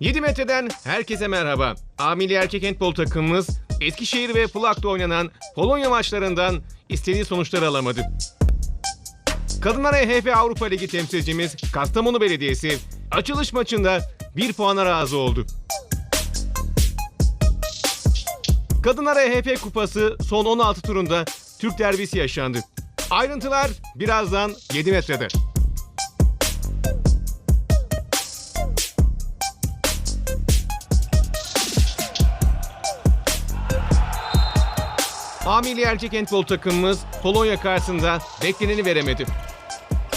7 metreden herkese merhaba. Amili erkek handbol takımımız Eskişehir ve Plak'ta oynanan Polonya maçlarından istediği sonuçları alamadı. Kadınlar EHF Avrupa Ligi temsilcimiz Kastamonu Belediyesi açılış maçında bir puana razı oldu. Kadınlar EHF Kupası son 16 turunda Türk derbisi yaşandı. Ayrıntılar birazdan 7 metrede. A milli erkek handbol takımımız Polonya karşısında bekleneni veremedi.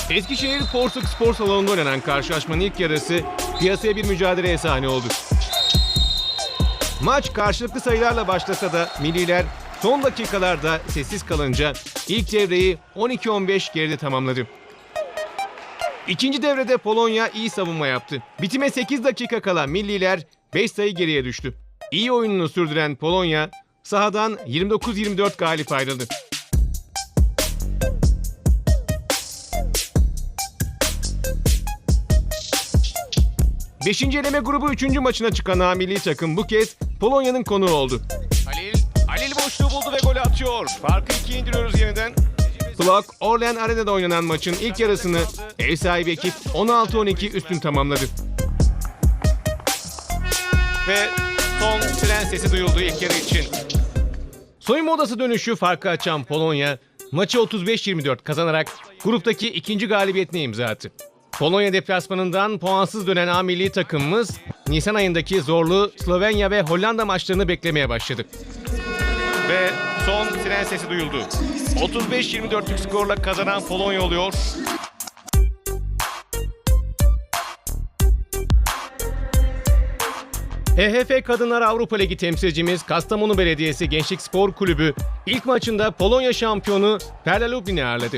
Eskişehir Porsuk Spor Salonu'nda oynanan karşılaşmanın ilk yarısı piyasaya bir mücadeleye sahne oldu. Maç karşılıklı sayılarla başlasa da milliler son dakikalarda sessiz kalınca ilk devreyi 12-15 geride tamamladı. İkinci devrede Polonya iyi savunma yaptı. Bitime 8 dakika kala milliler 5 sayı geriye düştü. İyi oyununu sürdüren Polonya sahadan 29-24 galip ayrıldı. Beşinci eleme grubu 3. maçına çıkan A milli takım bu kez Polonya'nın konuğu oldu. Halil, Halil boşluğu buldu ve golü atıyor. Farkı ikiye indiriyoruz yeniden. Plok, Orlen Arena'da oynanan maçın ilk yarısını ev sahibi ekip 16-12 üstün tamamladı. Ve son tren sesi duyuldu ilk yarı için. Soyunma odası dönüşü farkı açan Polonya, maçı 35-24 kazanarak gruptaki ikinci galibiyetine imza attı. Polonya deplasmanından puansız dönen A milli takımımız, Nisan ayındaki zorlu Slovenya ve Hollanda maçlarını beklemeye başladı. Ve son tren sesi duyuldu. 35-24'lük skorla kazanan Polonya oluyor. HHF Kadınlar Avrupa Ligi temsilcimiz Kastamonu Belediyesi Gençlik Spor Kulübü ilk maçında Polonya şampiyonu Perla Lublin'i ağırladı.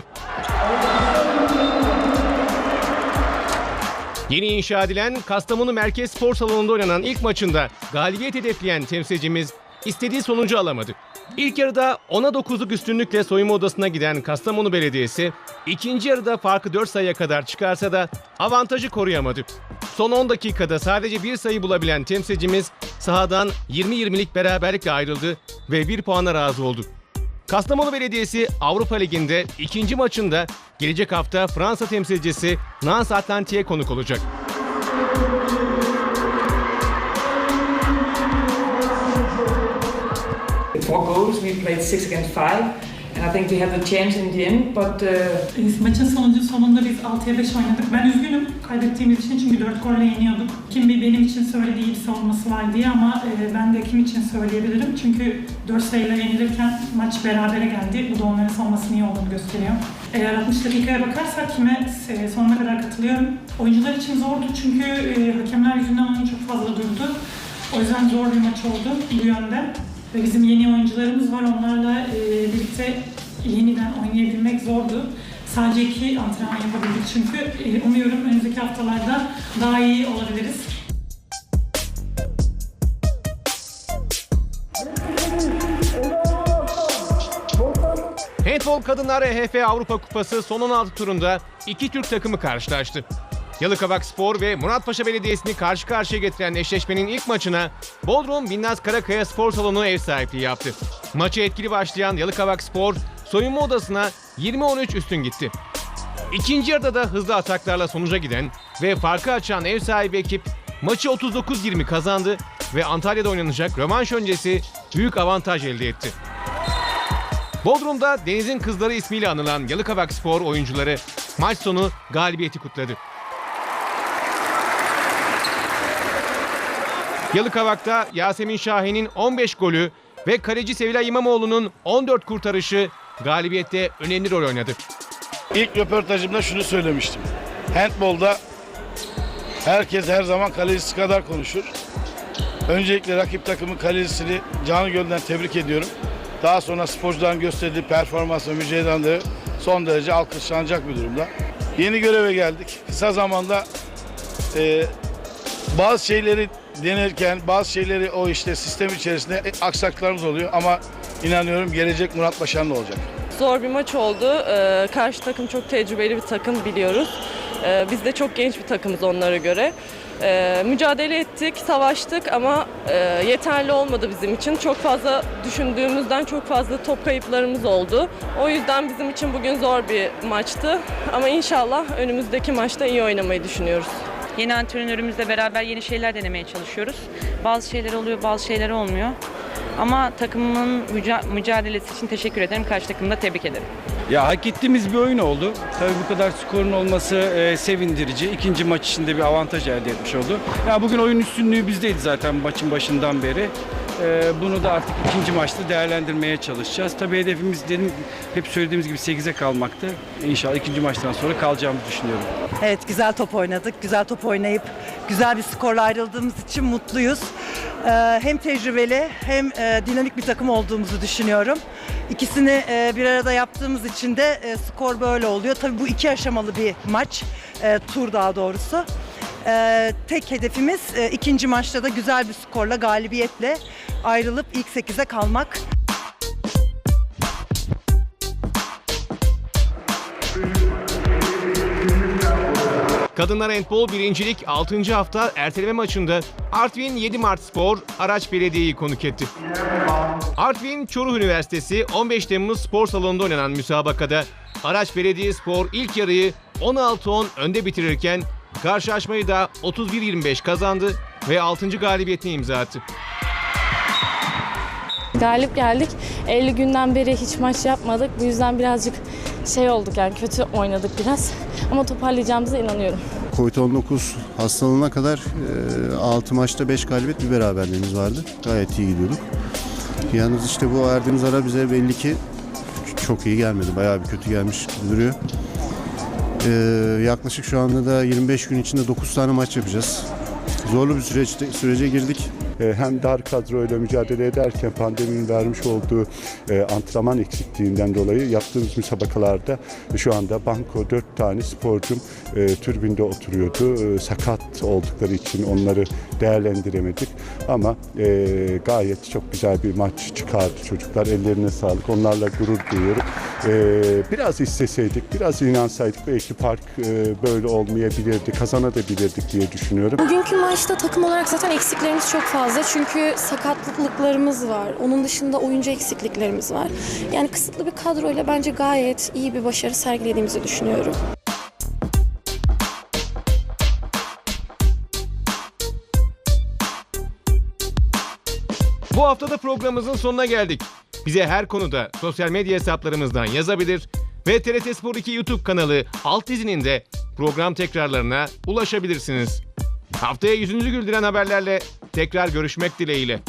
Yeni inşa edilen Kastamonu Merkez Spor Salonu'nda oynanan ilk maçında galibiyet hedefleyen temsilcimiz istediği sonucu alamadı. İlk yarıda 10'a 9'luk üstünlükle soyunma odasına giden Kastamonu Belediyesi, ikinci yarıda farkı 4 sayıya kadar çıkarsa da avantajı koruyamadı. Son 10 dakikada sadece bir sayı bulabilen temsilcimiz sahadan 20-20'lik beraberlikle ayrıldı ve bir puana razı oldu. Kastamonu Belediyesi Avrupa Ligi'nde ikinci maçında gelecek hafta Fransa temsilcisi Nantes Atlantik'e konuk olacak. Four goals. We played six against five, and I think we had the chance in the end. But uh, maçın sonucu sonunda biz 6'ya 5 oynadık. Ben üzgünüm kaybettiğimiz için çünkü 4 golle yeniyorduk. Kim bir benim için söylediği bir savunması var diye ama e, ben de kim için söyleyebilirim. Çünkü 4 sayıyla yenilirken maç berabere geldi. Bu da onların savunmasının iyi olduğunu gösteriyor. Eğer 60 dakikaya bakarsak kime e, sonuna kadar katılıyorum. Oyuncular için zordu çünkü e, hakemler yüzünden oyun çok fazla durdu. O yüzden zor bir maç oldu bu yönde. Ve bizim yeni oyuncularımız var. Onlarla e, birlikte yeniden oynayabilmek zordu. Sadece iki antrenman yapabildik çünkü. E, umuyorum önümüzdeki haftalarda daha iyi olabiliriz. Handball Kadınlar EHF Avrupa Kupası son 16 turunda iki Türk takımı karşılaştı. Yalıkavak Spor ve Muratpaşa Belediyesi'ni karşı karşıya getiren eşleşmenin ilk maçına Bodrum Binnaz Karakaya Spor Salonu ev sahipliği yaptı. Maçı etkili başlayan Yalıkavak Spor soyunma odasına 20-13 üstün gitti. İkinci yarıda da hızlı ataklarla sonuca giden ve farkı açan ev sahibi ekip maçı 39-20 kazandı ve Antalya'da oynanacak rövanş öncesi büyük avantaj elde etti. Bodrum'da Deniz'in kızları ismiyle anılan Yalıkavak Spor oyuncuları maç sonu galibiyeti kutladı. Yalıkavak'ta Yasemin Şahin'in 15 golü ve kaleci Sevilay İmamoğlu'nun 14 kurtarışı galibiyette önemli rol oynadı. İlk röportajımda şunu söylemiştim. Handbolda herkes her zaman kalecisi kadar konuşur. Öncelikle rakip takımın kalecisini canı gönülden tebrik ediyorum. Daha sonra sporcuların gösterdiği performans ve mücadeleleri son derece alkışlanacak bir durumda. Yeni göreve geldik. Kısa zamanda e, bazı şeyleri denirken bazı şeyleri o işte sistem içerisinde aksaklıklarımız oluyor ama inanıyorum gelecek Murat başarılı olacak. Zor bir maç oldu. Ee, karşı takım çok tecrübeli bir takım biliyoruz. Ee, biz de çok genç bir takımız onlara göre. Ee, mücadele ettik, savaştık ama e, yeterli olmadı bizim için. Çok fazla düşündüğümüzden çok fazla top kayıplarımız oldu. O yüzden bizim için bugün zor bir maçtı. Ama inşallah önümüzdeki maçta iyi oynamayı düşünüyoruz. Yeni antrenörümüzle beraber yeni şeyler denemeye çalışıyoruz. Bazı şeyler oluyor, bazı şeyler olmuyor. Ama takımın müca- mücadelesi için teşekkür ederim. Karşı takımı da tebrik ederim. Ya hak ettiğimiz bir oyun oldu. Tabii bu kadar skorun olması e, sevindirici. İkinci maç içinde bir avantaj elde etmiş oldu. Ya bugün oyun üstünlüğü bizdeydi zaten maçın başından beri. E, bunu da artık ikinci maçta değerlendirmeye çalışacağız. Tabii hedefimiz dedim hep söylediğimiz gibi 8'e kalmaktı. İnşallah ikinci maçtan sonra kalacağımızı düşünüyorum. Evet güzel top oynadık. Güzel top oynayıp güzel bir skorla ayrıldığımız için mutluyuz. Ee, hem tecrübeli hem e, dinamik bir takım olduğumuzu düşünüyorum. İkisini e, bir arada yaptığımız için de e, skor böyle oluyor. Tabii bu iki aşamalı bir maç, tur daha doğrusu. Tek hedefimiz ikinci maçta da güzel bir skorla, galibiyetle ayrılıp ilk 8'e kalmak. Kadınlar Handbol birincilik 6. hafta erteleme maçında Artvin 7 Mart Spor Araç Belediye'yi konuk etti. Artvin Çoruh Üniversitesi 15 Temmuz Spor Salonu'nda oynanan müsabakada Araç Belediye Spor ilk yarıyı 16-10 önde bitirirken karşılaşmayı da 31-25 kazandı ve 6. galibiyetini imza attı. Galip geldik. 50 günden beri hiç maç yapmadık. Bu yüzden birazcık şey olduk yani kötü oynadık biraz. Ama toparlayacağımıza inanıyorum. Covid-19 hastalığına kadar 6 maçta 5 galibiyet bir beraberliğimiz vardı. Gayet iyi gidiyorduk. Yalnız işte bu verdiğimiz ara bize belli ki çok iyi gelmedi. Bayağı bir kötü gelmiş duruyor. Ee, yaklaşık şu anda da 25 gün içinde 9 tane maç yapacağız. Zorlu bir süreçte, sürece girdik. E, hem dar kadroyla mücadele ederken pandeminin vermiş olduğu e, antrenman eksikliğinden dolayı yaptığımız müsabakalarda şu anda banko dört tane sporcum e, türbinde oturuyordu. E, sakat oldukları için onları değerlendiremedik. Ama gayet çok güzel bir maç çıkardı çocuklar. Ellerine sağlık. Onlarla gurur duyuyorum. E, biraz isteseydik, biraz inansaydık belki fark e, böyle olmayabilirdi, kazanabilirdik diye düşünüyorum. Bugünkü maçta takım olarak zaten eksiklerimiz çok fazla. Çünkü sakatlıklarımız var. Onun dışında oyuncu eksikliklerimiz var. Yani kısıtlı bir kadroyla bence gayet iyi bir başarı sergilediğimizi düşünüyorum. Bu hafta da programımızın sonuna geldik. Bize her konuda sosyal medya hesaplarımızdan yazabilir ve TRT Spor 2 YouTube kanalı alt dizinin de program tekrarlarına ulaşabilirsiniz. Haftaya yüzünüzü güldüren haberlerle tekrar görüşmek dileğiyle.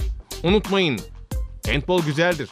Unutmayın, handball güzeldir.